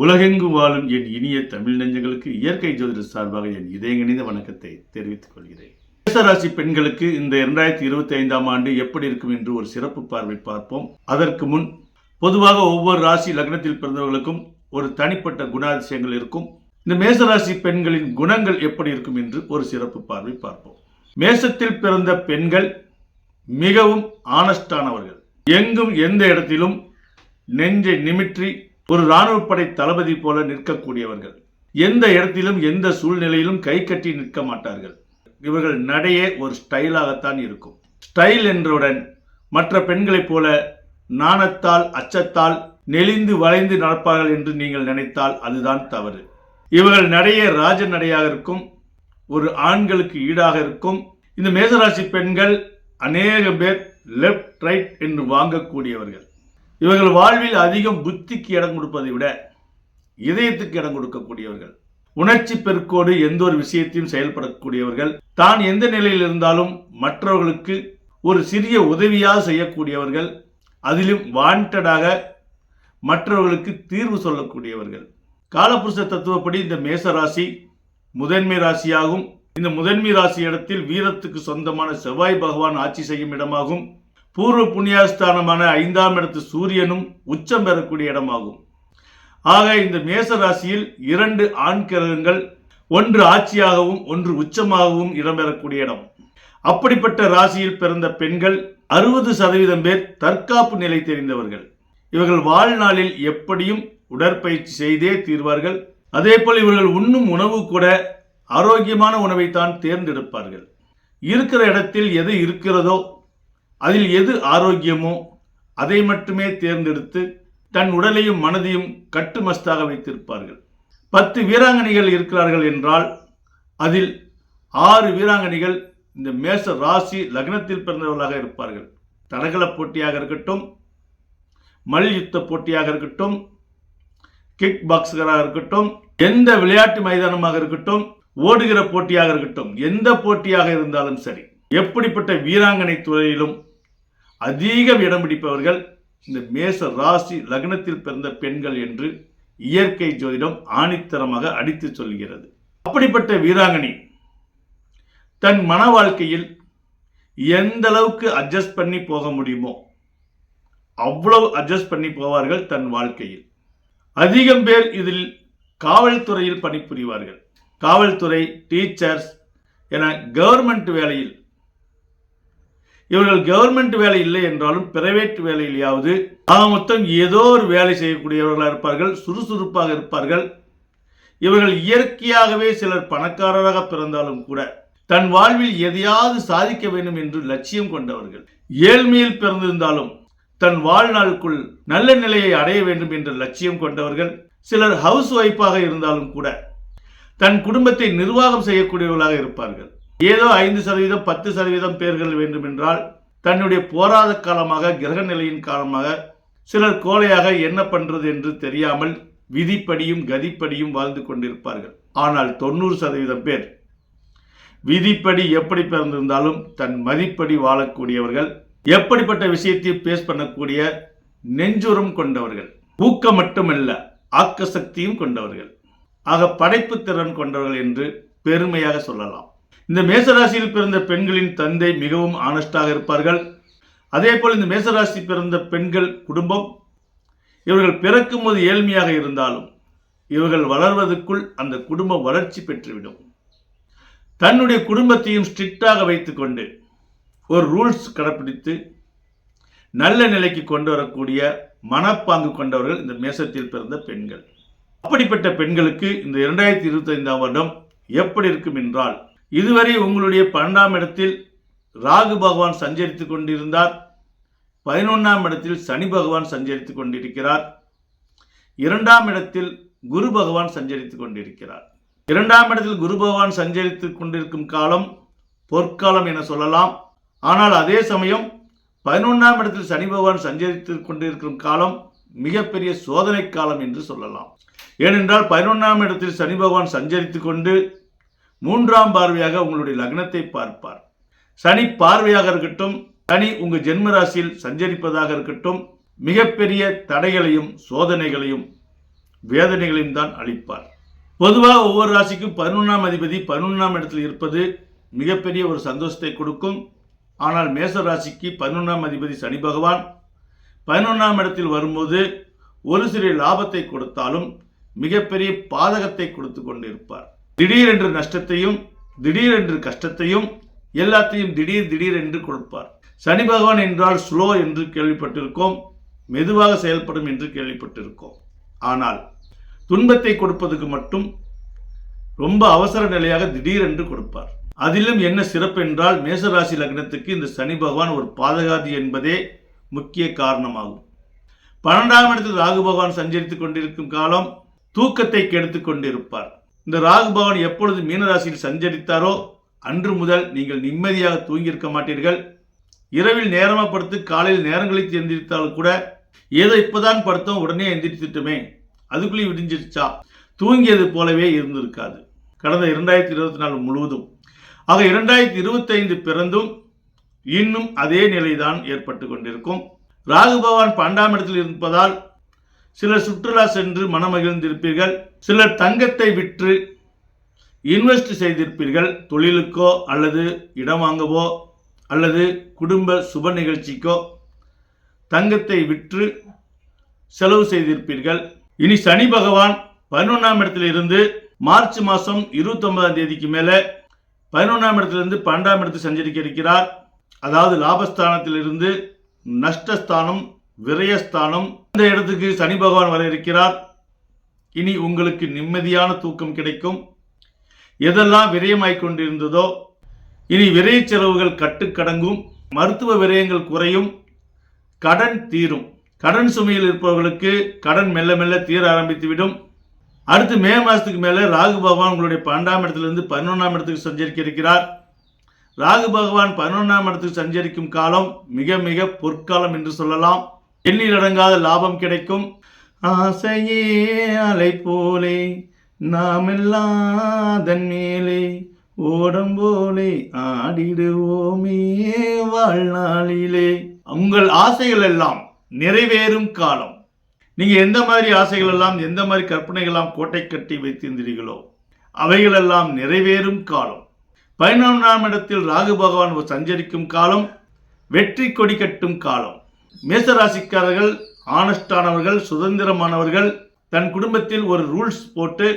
உலகெங்கு வாழும் என் இனிய தமிழ் நெஞ்சங்களுக்கு இயற்கை ஜோதிட சார்பாக என் இதயங்கணிந்த வணக்கத்தை தெரிவித்துக் கொள்கிறேன். மேசராசி பெண்களுக்கு இந்த இரண்டாயிரத்தி இருபத்தி ஐந்தாம் ஆண்டு எப்படி இருக்கும் என்று ஒரு சிறப்பு பார்வை பார்ப்போம். அதற்கு முன் பொதுவாக ஒவ்வொரு ராசி லக்னத்தில் பிறந்தவர்களுக்கும் ஒரு தனிப்பட்ட குணாதிசயங்கள் இருக்கும். இந்த மேசராசி பெண்களின் குணங்கள் எப்படி இருக்கும் என்று ஒரு சிறப்பு பார்வை பார்ப்போம். மேசத்தில் பிறந்த பெண்கள் மிகவும் ஆனஸ்டானவர்கள் எங்கும் எந்த இடத்திலும் நெஞ்சை நிமிற்றி ஒரு இராணுவப்படை தளபதி போல நிற்கக்கூடியவர்கள். எந்த இடத்திலும் எந்த சூழ்நிலையிலும் கை கட்டி நிற்க மாட்டார்கள். இவர்கள் நடையே ஒரு ஸ்டைலாகத்தான் இருக்கும். ஸ்டைல் என்றவுடன் மற்ற பெண்களைப் போல நாணத்தால் அச்சத்தால் நெளிந்து வளைந்து நடப்பார்கள் என்று நீங்கள் நினைத்தால் அதுதான் தவறு. இவர்கள் நடைய ராஜ நடையாக இருக்கும் ஒரு ஆண்களுக்கு ஈடாக இருக்கும். இந்த மேசராசி பெண்கள் அநேக பேர் லெஃப்ட் ரைட் என்று வாங்கக்கூடியவர்கள். இவர்கள் வாழ்வில் அதிகம் புத்திக்கு இடம் கொடுப்பதை விட இதயத்துக்கு இடம் கொடுக்கக்கூடியவர்கள். உணர்ச்சி பெருக்கோடு எந்த ஒரு விஷயத்தையும் செயல்படக்கூடியவர்கள். தான் எந்த நிலையில் இருந்தாலும் மற்றவர்களுக்கு ஒரு சிறிய உதவியாக செய்யக்கூடியவர்கள். அதிலும் வாண்டடாக மற்றவர்களுக்கு தீர்வு சொல்லக்கூடியவர்கள். காலபுருஷ தத்துவப்படி இந்த மேச ராசி முதன்மை ராசியாகும். இந்த முதன்மை ராசி இடத்தில் வீரத்துக்கு சொந்தமான செவ்வாய் பகவான் ஆட்சி செய்யும் இடமாகும். பூர்வ புண்ணியாஸ்தானமான ஐந்தாம் இடத்து சூரியனும் உச்சம் பெறக்கூடிய இடமாகும். ஆக இந்த மேச ராசியில் இரண்டு ஆண் கிரகங்கள் ஒன்று ஆட்சியாகவும் ஒன்று உச்சமாகவும் இடம்பெறக்கூடிய இடம். அப்படிப்பட்ட ராசியில் பிறந்த பெண்கள் அறுபது சதவீதம் பேர் தற்காப்பு நிலை தெரிந்தவர்கள். இவர்கள் வாழ்நாளில் எப்படியும் உடற்பயிற்சி செய்தே தீர்வார்கள். அதேபோல் இவர்கள் உண்ணும் உணவு கூட ஆரோக்கியமான உணவைத்தான் தேர்ந்தெடுப்பார்கள். இருக்கிற இடத்தில் எது இருக்கிறதோ அதில் எது ஆரோக்கியமோ அதை மட்டுமே தேர்ந்தெடுத்து தன் உடலையும் மனதையும் கட்டுமஸ்தாக வைத்திருப்பார்கள். பத்து வீராங்கனைகள் இருக்கிறார்கள் என்றால் அதில் ஆறு வீராங்கனைகள் இந்த மேச ராசி லக்னத்தில் பிறந்தவர்களாக இருப்பார்கள். தடகள போட்டியாக இருக்கட்டும் மல்யுத்த போட்டியாக இருக்கட்டும் கிக் பாக்ஸராக இருக்கட்டும் எந்த விளையாட்டு மைதானமாக இருக்கட்டும் ஓடுகிற போட்டியாக இருக்கட்டும் எந்த போட்டியாக இருந்தாலும் சரி எப்படிப்பட்ட வீராங்கனை துறையிலும் அதிகம் இடம் பிடிப்பவர்கள் இந்த மேச ராசி லக்னத்தில் பிறந்த பெண்கள் என்று இயற்கை ஜோதிடம் ஆணித்தரமாக அடித்து சொல்கிறது. அப்படிப்பட்ட வீராங்கனி தன் மன வாழ்க்கையில் எந்த அளவுக்கு அட்ஜஸ்ட் பண்ணி போக முடியுமோ அவ்வளவு அட்ஜஸ்ட் பண்ணி போவார்கள் தன் வாழ்க்கையில். அதிகம் பேர் இதில் காவல்துறையில் பணிபுரிவார்கள். காவல்துறை டீச்சர்ஸ் என கவர்மெண்ட் வேலையில் இவர்கள் கவர்மெண்ட் வேலை இல்லை என்றாலும் பிரைவேட் வேலையிலேயாவது ஆக மொத்தம் ஏதோ ஒரு வேலை செய்யக்கூடியவர்களாக இருப்பார்கள் சுறுசுறுப்பாக இருப்பார்கள். இவர்கள் இயற்கையாகவே சிலர் பணக்காரராக பிறந்தாலும் கூட தன் வாழ்வில் எதையாவது சாதிக்க வேண்டும் என்று லட்சியம் கொண்டவர்கள். ஏழ்மையில் பிறந்திருந்தாலும் தன் வாழ்நாளுக்குள் நல்ல நிலையை அடைய வேண்டும் என்ற லட்சியம் கொண்டவர்கள். சிலர் ஹவுஸ் ஒய்ஃபாக இருந்தாலும் கூட தன் குடும்பத்தை நிர்வாகம் செய்யக்கூடியவர்களாக இருப்பார்கள். ஏதோ ஐந்து சதவீதம் பத்து சதவீதம் பேர்கள் வேண்டுமென்றால் தன்னுடைய போராத காலமாக கிரக நிலையின் காலமாக சிலர் கோழையாக என்ன பண்றது என்று தெரியாமல் விதிப்படியும் கதிப்படியும் வாழ்ந்து கொண்டிருப்பார்கள். ஆனால் தொண்ணூறு சதவீதம் பேர் விதிப்படி எப்படி பிறந்திருந்தாலும் தன் மதிப்படி வாழக்கூடியவர்கள் எப்படிப்பட்ட விஷயத்தையும் பேஸ் பண்ணக்கூடிய நெஞ்சுரம் கொண்டவர்கள் ஊக்கம் மட்டுமல்ல ஆக்க சக்தியும் கொண்டவர்கள். ஆக படைப்பு திறன் கொண்டவர்கள் என்று பெருமையாக சொல்லலாம். இந்த மேசராசியில் பிறந்த பெண்களின் தந்தை மிகவும் ஆனஸ்டாக இருப்பார்கள். அதே போல் இந்த மேசராசி பிறந்த பெண்கள் குடும்பம் இவர்கள் பிறக்கும் போது ஏழ்மையாக இருந்தாலும் இவர்கள் வளர்வதற்குள் அந்த குடும்பம் வளர்ச்சி பெற்றுவிடும். தன்னுடைய குடும்பத்தையும் ஸ்ட்ரிக்டாக வைத்துக்கொண்டு ஒரு ரூல்ஸ் கடைப்பிடித்து நல்ல நிலைக்கு கொண்டு வரக்கூடிய மனப்பாங்கு கொண்டவர்கள் இந்த மேசத்தில் பிறந்த பெண்கள். அப்படிப்பட்ட பெண்களுக்கு இந்த இரண்டாயிரத்தி இருபத்தி ஐந்தாம் வருடம் எப்படி இருக்கும் என்றால் இதுவரை உங்களுடைய பன்னெண்டாம் இடத்தில் ராகு பகவான் சஞ்சரித்துக் கொண்டிருந்தார். பதினொன்றாம் இடத்தில் சனி பகவான் சஞ்சரித்து கொண்டிருக்கிறார். இரண்டாம் இடத்தில் குரு பகவான் சஞ்சரித்து கொண்டிருக்கிறார். இரண்டாம் இடத்தில் குரு பகவான் சஞ்சரித்து கொண்டிருக்கும் காலம் பொற்காலம் என சொல்லலாம். ஆனால் அதே சமயம் பதினொன்றாம் இடத்தில் சனி பகவான் சஞ்சரித்து கொண்டிருக்கும் காலம் மிகப்பெரிய சோதனை காலம் என்று சொல்லலாம். ஏனென்றால் பதினொன்றாம் இடத்தில் சனி பகவான் சஞ்சரித்து கொண்டு மூன்றாம் பார்வையாக உங்களுடைய லக்னத்தை பார்ப்பார். சனி பார்வையாக இருக்கட்டும் சனி உங்க ஜென்ம ராசியில் சஞ்சரிப்பதாக இருக்கட்டும் மிகப்பெரிய தடைகளையும் சோதனைகளையும் வேதனைகளையும் தான் அளிப்பார். பொதுவாக ஒவ்வொரு ராசிக்கும் பதினொன்றாம் அதிபதி பதினொன்றாம் இடத்தில் இருப்பது மிகப்பெரிய ஒரு சந்தோஷத்தை கொடுக்கும். ஆனால் மேச ராசிக்கு பதினொன்றாம் அதிபதி சனி பகவான் பதினொன்றாம் இடத்தில் வரும்போது ஒரு சிறு லாபத்தை கொடுத்தாலும் மிகப்பெரிய பாதகத்தை கொடுத்து கொண்டிருப்பார். திடீரென்று நஷ்டத்தையும் திடீரென்று கஷ்டத்தையும் எல்லாத்தையும் திடீர் திடீர் என்று கொடுப்பார். சனி பகவான் என்றால் ஸ்லோ என்று கேள்விப்பட்டிருக்கோம் மெதுவாக செயல்படும் என்று கேள்விப்பட்டிருக்கோம். ஆனால் துன்பத்தை கொடுப்பதுக்கு மட்டும் ரொம்ப அவசர நிலையாக திடீரென்று கொடுப்பார். அதிலும் என்ன சிறப்பு என்றால் மேசராசி லக்னத்துக்கு இந்த சனி பகவான் ஒரு பாதகாதி என்பதே முக்கிய காரணமாகும். பன்னெண்டாம் இடத்தில் ராகு பகவான் சஞ்சரித்துக் கொண்டிருக்கும் காலம் தூக்கத்தை கெடுத்து கொண்டிருப்பார். இந்த ராகு பகவான் எப்பொழுது மீனராசியில் சஞ்சரித்தாரோ அன்று முதல் நீங்கள் நிம்மதியாக தூங்கியிருக்க மாட்டீர்கள். இரவில் நேரமாக படுத்து காலையில் நேரங்களை எந்திரித்தாலும் கூட ஏதோ இப்போதான் படுத்தோம் உடனே எந்திரித்துட்டுமே. அதுக்குள்ளேயும் விடிஞ்சிருச்சா? தூங்கியது போலவே இருந்திருக்காது. கடந்த இரண்டாயிரத்தி இருபத்தி நாலு முழுவதும். ஆக இரண்டாயிரத்தி இருபத்தைந்து பிறந்தும் இன்னும் அதே நிலைதான் ஏற்பட்டு கொண்டிருக்கும். ராகு பகவான் பன்னெண்டாம் இடத்தில் இருப்பதால் சிலர் சுற்றுலா சென்று மனமகிழ்ந்திருப்பீர்கள். சிலர் தங்கத்தை விற்று இன்வெஸ்ட் செய்திருப்பீர்கள். தொழிலுக்கோ அல்லது இடம் வாங்கவோ அல்லது குடும்ப சுப நிகழ்ச்சிக்கோ தங்கத்தை விற்று செலவு செய்திருப்பீர்கள். இனி சனி பகவான் பதினொன்றாம் இடத்துல இருந்து மார்ச் மாதம் இருபத்தொன்பதாம் தேதிக்கு மேலே பதினொன்றாம் இடத்திலிருந்து பன்னெண்டாம் இடத்து சஞ்சரிக்க இருக்கிறார். அதாவது லாபஸ்தானத்தில் இருந்து நஷ்டஸ்தானம் விரயஸ்தானம் இந்த இடத்துக்கு சனி பகவான் வர இருக்கிறார். இனி உங்களுக்கு நிம்மதியான தூக்கம் கிடைக்கும். எதெல்லாம் விரயமாய் கொண்டிருந்ததோ இனி விரய செலவுகள் கட்டுக்கடங்கும் மருத்துவ விரயங்கள் குறையும். கடன் தீரும். கடன் சுமையில் இருப்பவர்களுக்கு கடன் மெல்ல மெல்ல தீர ஆரம்பித்துவிடும். அடுத்து மே மாதத்துக்கு மேலே ராகு பகவான் உங்களுடைய பன்னெண்டாம் இடத்திலிருந்து பதினொன்றாம் இடத்துக்கு சஞ்சரிக்க இருக்கிறார் ராகு பகவான் பதினொன்றாம் இடத்துக்கு சஞ்சரிக்கும் காலம் மிக மிக பொற்காலம் என்று சொல்லலாம். எண்ணில் அடங்காத லாபம் கிடைக்கும். ஆசையே அலை போலே நாமெல்லாம் அதன் மேலே ஓடம்போலே ஆடிடுவோமே வாழ்நாளிலே. உங்கள் ஆசைகள் எல்லாம் நிறைவேறும் காலம். நீங்க எந்த மாதிரி ஆசைகள் எல்லாம் எந்த மாதிரி கற்பனைகள்லாம் கோட்டை கட்டி வைத்திருந்தீர்களோ அவைகளெல்லாம் நிறைவேறும் காலம். பதினொன்றாம் இடத்தில் ராகு பகவான் சஞ்சரிக்கும் காலம் வெற்றி கொடி கட்டும் காலம். மேசராசிக்காரர்கள் ஆனஸ்டானவர்கள் சுதந்திரமானவர்கள் தன் குடும்பத்தில் ஒரு ரூல்ஸ் போட்டு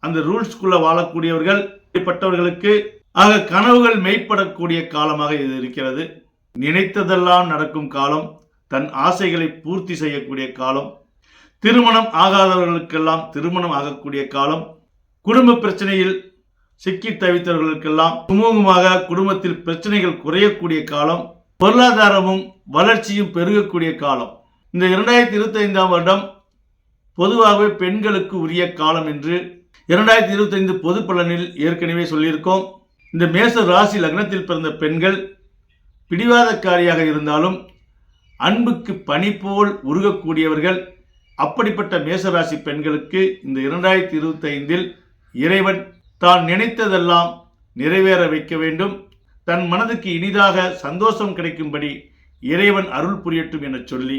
அந்த ரூல்ஸ்குள்ள வாழக்கூடியவர்கள் இப்படிப்பட்டவர்களுக்கு ஆக கனவுகள் மெய்ப்படக்கூடிய காலமாக இது இருக்கிறது. நினைத்ததெல்லாம் நடக்கும் காலம் தன் ஆசைகளை பூர்த்தி செய்யக்கூடிய காலம் திருமணம் ஆகாதவர்களுக்கெல்லாம் திருமணம் ஆகக்கூடிய காலம் குடும்ப பிரச்சனையில் சிக்கி தவித்தவர்களுக்கெல்லாம் சுமூகமாக குடும்பத்தில் பிரச்சனைகள் குறையக்கூடிய காலம் பொருளாதாரமும் வளர்ச்சியும் பெருகக்கூடிய காலம். இந்த இரண்டாயிரத்தி இருபத்தைந்தாம் வருடம் பொதுவாகவே பெண்களுக்கு உரிய காலம் என்று இரண்டாயிரத்தி இருபத்தைந்து பொது பலனில் ஏற்கனவே சொல்லியிருக்கோம். இந்த மேச ராசி லக்னத்தில் பிறந்த பெண்கள் பிடிவாதக்காரியாக இருந்தாலும் அன்புக்கு பனி போல் உருகக்கூடியவர்கள் அப்படிப்பட்ட மேசராசி பெண்களுக்கு இந்த இரண்டாயிரத்தி இருபத்தைந்தில் இறைவன் தான் நினைத்ததெல்லாம் நிறைவேற வைக்க வேண்டும். தன் மனதுக்கு இனிதாக சந்தோஷம் கிடைக்கும்படி இறைவன் அருள் புரியட்டும் என சொல்லி